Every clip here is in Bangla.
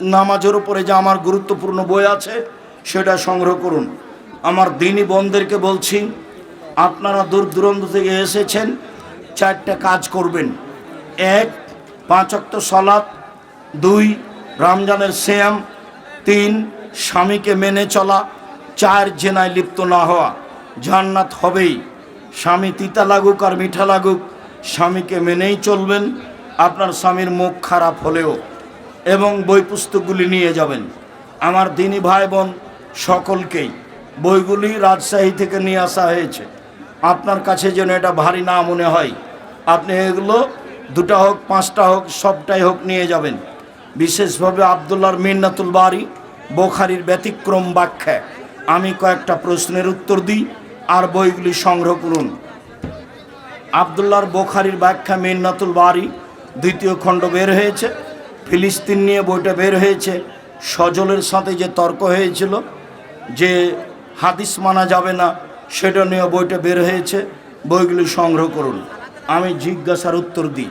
নামাজের উপরে যে আমার গুরুত্বপূর্ণ বই আছে, সেটা সংগ্রহ করুন। আমার দিনী বোনদেরকে বলছি, আপনারা দূর দূরান্ত থেকে এসেছেন, চারটা কাজ করবেন। এক, পাঁচ অক্ত সলাৎ দুই, রমজানের শ্যাম তিন, স্বামীকে মেনে চলা। চার, জেনায় লিপ্ত না হওয়া। জান্নাত হবেই। স্বামী তিতা লাগুক আর মিঠা লাগুক, স্বামীকে মেনেই চলবেন। আপনার স্বামীর মুখ খারাপ হলেও। এবং বই পুস্তকগুলি নিয়ে যাবেন। আমার দিনী ভাই বোন সকলকেই বইগুলি রাজশাহী থেকে নিয়ে আসা হয়েছে। আপনার কাছে যেন এটা ভারী না মনে হয়। আপনি এগুলো দুটা হোক, পাঁচটা হোক, সবটাই হোক নিয়ে যাবেন। বিশেষভাবে আবদুল্লাহর মিন্নাতুল বাড়ি বোখারির ব্যতিক্রম ব্যাখ্যা। আমি কয়েকটা প্রশ্নের উত্তর দিই আর বইগুলি সংগ্রহ করুন। আবদুল্লাহর বোখারির ব্যাখ্যা মিন্নাতুল বাড়ি দ্বিতীয় খণ্ড বের হয়েছে। ফিলিস্তিন নিয়ে বইটা বের হয়েছে। সজলের সাথে যে তর্ক হয়েছিল, যে হাদিস মানা যাবে না, সেটা নিয়ে বইটা বের হয়েছে। বইগুলি সংগ্রহ করুন। আমি জিজ্ঞাসার উত্তর দিই।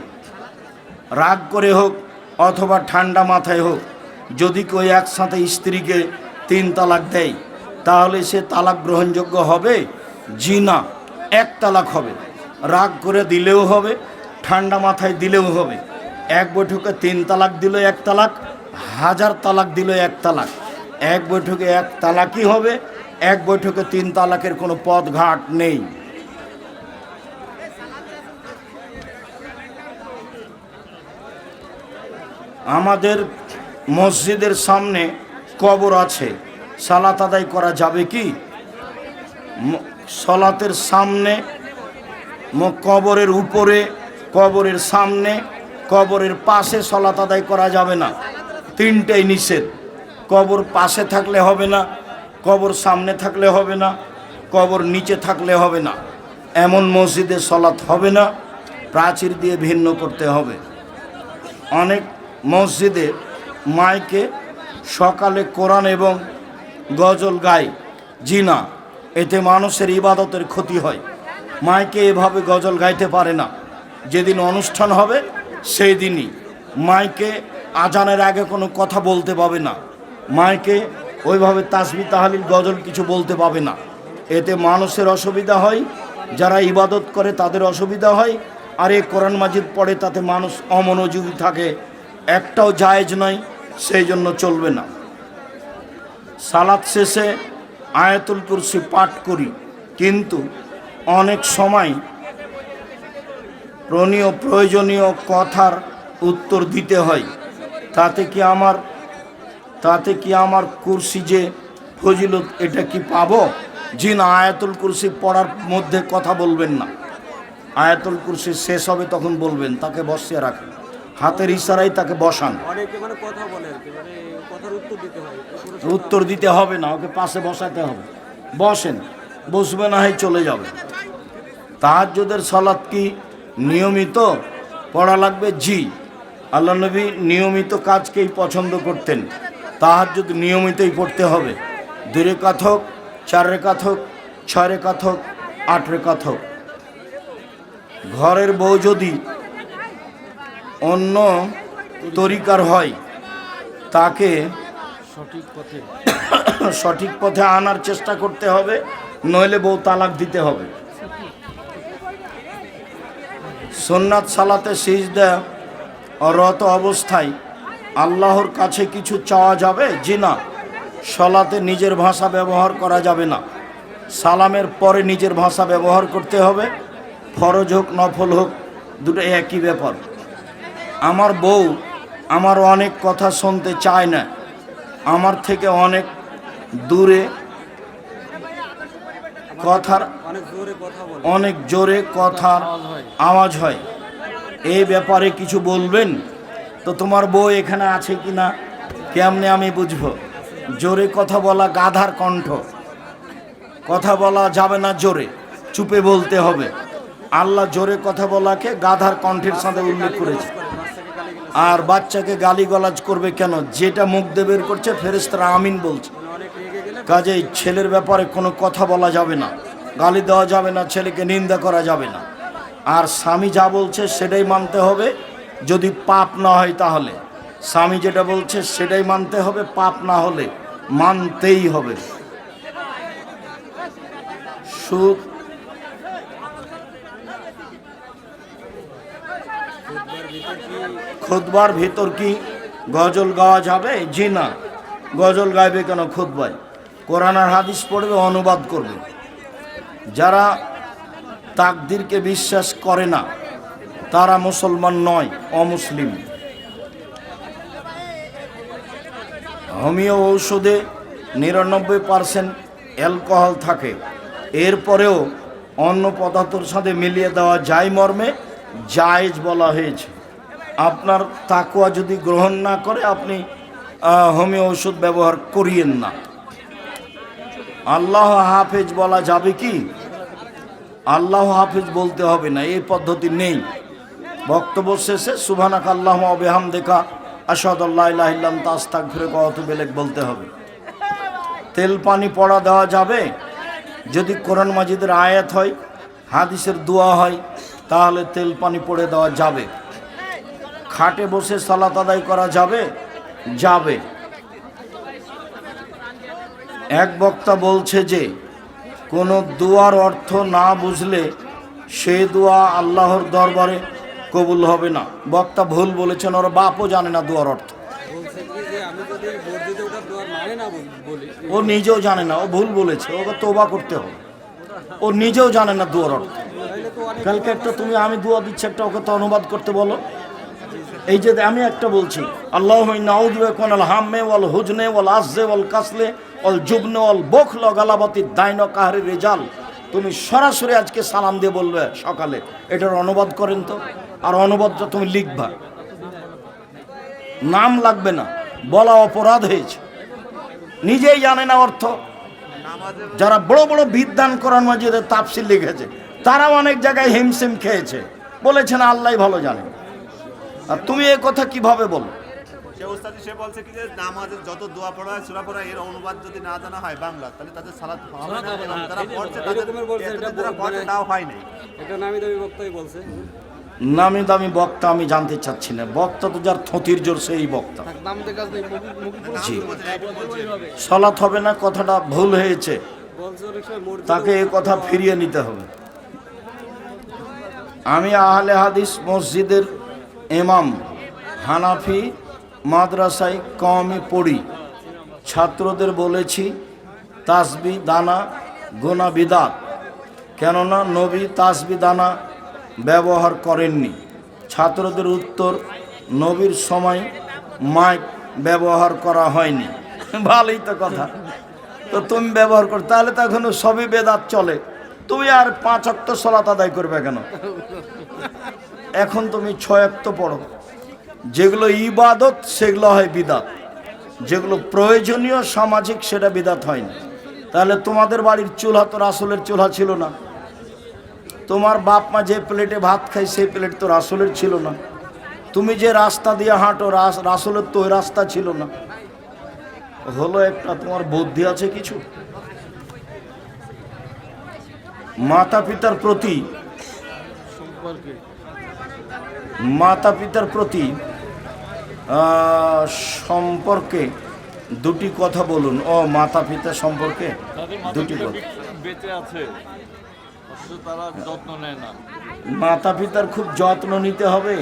রাগ করে হোক অথবা ঠান্ডা মাথায় হোক, যদি কেউ একসাথে স্ত্রীকে তিন তালাক দেয়, তাহলে সে তালাক গ্রহণযোগ্য হবে? জি না, এক তালাক হবে। রাগ করে দিলেও হবে, ঠান্ডা মাথায় দিলেও হবে। এক বৈঠকে তিন তালাক দিল এক তালাক, হাজার তালাক দিল এক তালাক। এক বৈঠকে এক তালাকই হবে, এক বৈঠকে তিন তালাকের কোনো পথ ঘাট নেই। আমাদের মসজিদের সামনে কবর আছে, সালাত আদায় করা যাবে কি? সলাতের সামনে কবরের উপরে, কবরের সামনে কবরের পাশে সলাত আদায় করা যাবে না। তিনটেই নিষেধ। কবর পাশে থাকলে হবে না, কবর সামনে থাকলে হবে না, কবর নিচে থাকলে হবে না। এমন মসজিদে সলাৎ হবে না, প্রাচীর দিয়ে ভিন্ন করতে হবে। অনেক মসজিদে মাইকে সকালে কোরআন এবং গজল গায় জি না এতে মানুষের ইবাদতের ক্ষতি হয়। মাইকে এভাবে গজল গাইতে পারে না। যেদিন অনুষ্ঠান হবে সেই দিনই মাইকে আজানের আগে কোনো কথা বলতে পাবে না। মাইকে ওইভাবে তাসবি তাহালিল গজল কিছু বলতে পাবে না। এতে মানুষের অসুবিধা হয়, যারা ইবাদত করে তাদের অসুবিধা হয়, আর এই কোরআন মাজিদ পড়ে তাতে মানুষ অমনোযোগী থাকে। একটাও জায়েজ নয়, সেই জন্য চলবে না। সালাদ শেষে আয়াতুল কুরসি পাঠ করি, কিন্তু অনেক সময় প্রণীয় প্রয়োজনীয় কথার উত্তর দিতে হয়। তাতে কি আমার তাতে কি আমার কুরসি যে ফজিলত এটা কি পাবো? জি না আয়াতুল কুরসি পড়ার মধ্যে কথা বলবেন না। আয়াতুল কুরসি শেষ হবে তখন বলবেন তাকে বসিয়ে রাখেন। হাতের ইশারাই তাকে বসান। মানে মানে উত্তর দিতে হবে না ওকে পাশে বসাতে হবে। বসেন বসবে না হয় চলে যাবে। তাহাজ্জুদের সালাত কি নিয়মিত পড়া লাগবে জি। আল্লাহ নবী নিয়মিত কাজকেই পছন্দ করতেন। তাহার যদি নিয়মিতই পড়তে হবে। দুই রেখাত হোক চার রেখাত হোক ছয় রেখাত হোক আট রেখাত হোক। ঘরের বউ যদি অন্য তরিকার হয় তাকে সঠিক পথে। সঠিক পথে আনার চেষ্টা করতে হবে নইলে বউ তালাক দিতে হবে। সোননাথ সালাতে সিজদা রত অবস্থায় আল্লাহর কাছে কিছু চাওয়া যাবে? জি না। সলাতে নিজের ভাষা ব্যবহার করা যাবে না। সালামের পরে নিজের ভাষা ব্যবহার করতে হবে। ফরজ হোক, নফল হোক, দুটো একই ব্যাপার। আমার বউ আমার অনেক কথা শুনতে চায় না। আমার থেকে অনেক দূরে কথার অনেক জোরে কথার আওয়াজ হয়। এই ব্যাপারে কিছু বলবেন? তো তোমার বউ এখানে আছে কি না কেমনে আমি বুঝব? জোরে কথা বলা গাধার কণ্ঠ। কথা বলা যাবে না জোরে চুপে বলতে হবে। আল্লাহ জোরে কথা বলাকে গাধার কণ্ঠের সাথে উল্লেখ করেছে। আর বাচ্চাকে গালিগালাজ করবে কেন? যেটা মুখ দিয়ে বের করছে ফেরেস্তারা আমিন বলছে মানে অনেক রেগে গেলে কাজেই ছেলের ব্যাপারে কোনো কথা বলা যাবে না, গালি দেওয়া যাবে না, ছেলেকে নিন্দা করা যাবে না। আর স্বামী যা বলছে সেটাই মানতে হবে, যদি পাপ না হয় তাহলে। স্বামী যেটা বলছে সেটাই মানতে হবে, পাপ না হলে মানতেই হবে। সুখ খুদবার ভিতর কি গজল গাওয়া যাবে? জি না। গজল গাইবে কেন খুদবায়? কোরআন আর হাদিস পড়বে, অনুবাদ করবে। যারা তাকদিরকে বিশ্বাস করে না, তারা মুসলমান নয়, অমুসলিম। হোমিও ঔষধে নিরানব্বই পার্সেন্ট অ্যালকোহল থাকে। এরপরেও অন্য পদার্থের সাথে মিলিয়ে দেওয়া যায় মর্মে জায়েজ বলা হয়েছে। আপনার তাকুয়া যদি গ্রহণ না করে, আপনি হোমিও ওষুধ ব্যবহার করিয়েন না। আল্লাহ হাফেজ বলা যাবে কি? আল্লাহ হাফেজ বলতে হবে না, এই পদ্ধতি নেই। বক্তব্য শেষে সুবহানাক আল্লাহ বেহাম দেখা আসাদুল্লাহ ইলাহিল্লাম তাস্তাক ঘুরে কত বেলেগ বলতে হবে। তেল পানি পড়া দেওয়া যাবে। যদি কোরআন মাজিদের আয়াত হয়, হাদিসের দোয়া হয়, তাহলে তেল পানি পড়ে দেওয়া যাবে। খাটে বসে সালাত আদায় করা যাবে যাবে। এক বক্তা বলছে যে কোনো দোয়ার অর্থ না বুঝলে সে দোয়া আল্লাহর দরবারে কবুল হবে না। বক্তা ভুল বলেছেন ওর বাপও জানে না দোয়ার অর্থ। মানে ও নিজেও জানে না ও ভুল বলেছে ওকে তোবা করতে হবে। ও নিজেও জানে না দোয়ার অর্থ। কালকে একটা তুমি আমি দোয়া দিচ্ছি একটা ওকে তো অনুবাদ করতে বলো। এই যে আমি একটা বলছি আল্লাহ কোন আল হাম্মে ওয়াল হুজনে ওয়াল আজে ওয়াল কাসলে। ওয়াল জুবনে ওয়াল বখল গালাবাতি দাইন কাহারি রেজাল। তুমি সরাসরি আজকে সালাম দিয়ে বলবে সকালে। এটার অনুবাদ করেন তো। আর অনুবাদটা তুমি লিখবা। নাম লাগবে না। বলা অপরাধ হয়েছে। নিজেই জানে না অর্থ। যারা বড় বড় বিদ্যান কোরআন মাজিদের তাপসিল লিখেছে, তারাও অনেক জায়গায় হিমসিম খেয়েছে। বলেছেন আল্লাহ ভালো জানেন আর তুমি এ কথা কীভাবে বলো? সে ওস্তাদ সে বলছে কি যে নামাজের যত দোয়া পড়া হয় সূরা পড়া এর অনুবাদ যদি না জানা হয় বাংলা তাহলে তাদের সালাত হবে না। এবং তারা পড়ছে তাদের এতদিন এটা পড়ছে মানে- তাও হয় নাই। একটা নামি দামি বক্তাই বলছে। নামি দামি বক্তা আমি জানতে চাচ্ছি না। বক্তা তো যার থতির জোর সেই বক্তা। নাম জি সলাৎ হবে না কথাটা ভুল হয়েছে। তাকে এ কথা ফিরিয়ে নিতে হবে। আমি আহলে হাদিস মসজিদের ইমাম হানাফি মাদ্রাসায় কমই পড়ি। ছাত্রদের বলেছি, তাসবি দানা গোনা বিদাত। কেননা নবী তাসবি দানা ব্যবহার করেননি। ছাত্রদের উত্তর, নবীর সময় মাইক ব্যবহার করা হয়নি। ভালোই তো কথা। তো তুমি ব্যবহার কর, তাহলে তো এখনও সবই বেদাত চলে। তুমি আর পাঁচ অক্ত সলাত আদায় করবে কেন? এখন তুমি ছয় অক্ত পড়ো। যেগুলো ইবাদত, সেগুলো হয় বিদাত। যেগুলো প্রয়োজনীয়, সামাজিক, সেটা বিদাত হয় না তাহলে তোমাদের বাড়ির চুলহা তো রাসুলের চুলহা ছিল না। তোমার বাপ মা যে প্লেটে ভাত খায়, সেই প্লেট তো রাসুলের ছিল না। তুমি যে রাস্তা দিয়ে হাঁটো, রাস- রাসুলের তো ওই রাস্তা ছিল না। হলো একটা, তোমার বুদ্ধি আছে কিছু? মাতা পিতার প্রতি মাতা পিতার প্রতি সম্পর্কে দুটি কথা বলুন। ও মাতা পিতা সম্পর্কে দুটি কথা। বেঁচে আছে? তারা যত্ন নেয় না। মাতা পিতার খুব যত্ন নিতে হবে।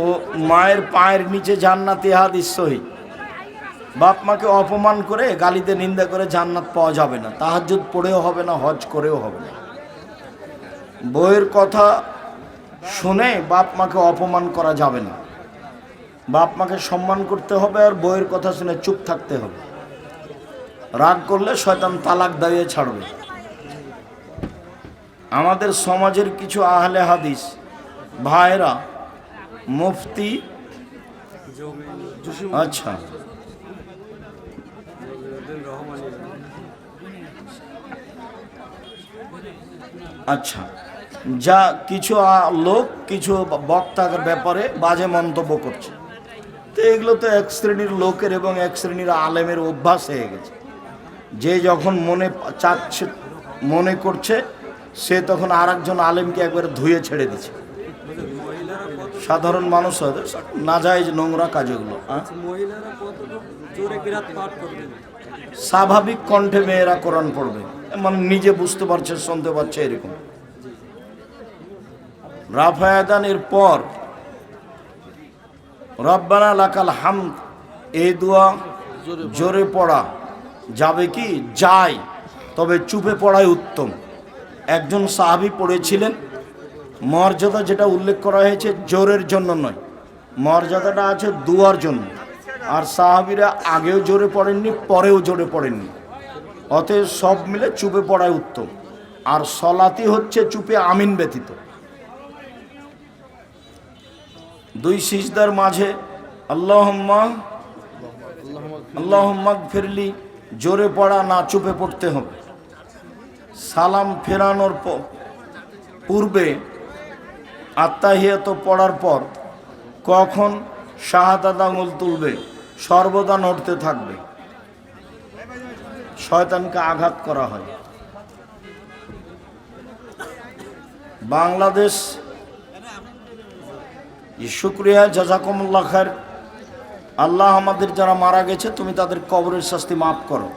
ও মায়ের পায়ের নিচে জান্নাতে হাদিস সহি। বাপ মাকে অপমান করে গালিতে নিন্দা করে জান্নাত পাওয়া যাবে না। তাহাজ্জুদ পড়েও হবে না হজ করেও হবে না। বইয়ের কথা শুনে বাপ মাকে অপমান করা যাবে না। বাপ মাকে সম্মান করতে হবে আর বইয়ের কথা শুনে চুপ থাকতে হবে। রাগ করলে শয়তান তালাক দাঁড়িয়ে ছাড়বে। আমাদের সমাজের কিছু আহলে হাদিস ভাইরা মুফতি আচ্ছা। আচ্ছা। যা কিছু লোক, কিছু বক্তার ব্যাপারে বাজে মন্তব্য করছে। তো এগুলো তো এক শ্রেণির লোকের এবং এক শ্রেণির আলেমের অভ্যাস হয়ে গেছে। যে যখন মনে চাচ্ছে, মনে করছে, সে তখন আর একজন আলেমকে একবারে ধুয়ে ছেড়ে দিচ্ছে। সাধারণ মানুষ না যায় নোংরা কাজ এগুলো? মহিলারা কতটুকু জোরে কিরাত পাঠ করবেন স্বাভাবিক কণ্ঠে মেয়েরা কোরআন পড়বে। মানে নিজে বুঝতে পারছে, শুনতে পারছে এরকম। রাফায়াদানের পর রব্বানা লাকাল হাম এই দোয়া জোরে পড়া। যাবে কি? যায়। তবে চুপে পড়াই উত্তম। একজন সাহাবি পড়েছিলেন। মর্যাদা যেটা উল্লেখ করা হয়েছে জোরের জন্য নয়। মর্যাদাটা আছে দুয়ার জন্য। আর সাহাবিরা আগেও জোরে পড়েননি, পরেও জোরে পড়েননি। অতএব সব মিলে চুপে পড়াই উত্তম। আর সলাতি হচ্ছে চুপে আমিন ব্যতীত। দুই সিজদার মাঝে, আল্লাহম্মা আল্লাহম্মা ফিরলি জোরে পড়া না চুপে পড়তে হবে। সালাম ফেরানোর পূর্বে আত্মাহিয়াত পড়ার পর কখন শাহাদাত আঙুল তুলবে, সর্বদা নড়তে থাকবে। শয়তানকে আঘাত করা হয়। বাংলাদেশ শুক্রিয়া জাজাকুমুল্লাহ খায়ের আল্লাহ আমাদের যারা মারা গেছে তুমি তাদের কবরের শাস্তি মাফ করো।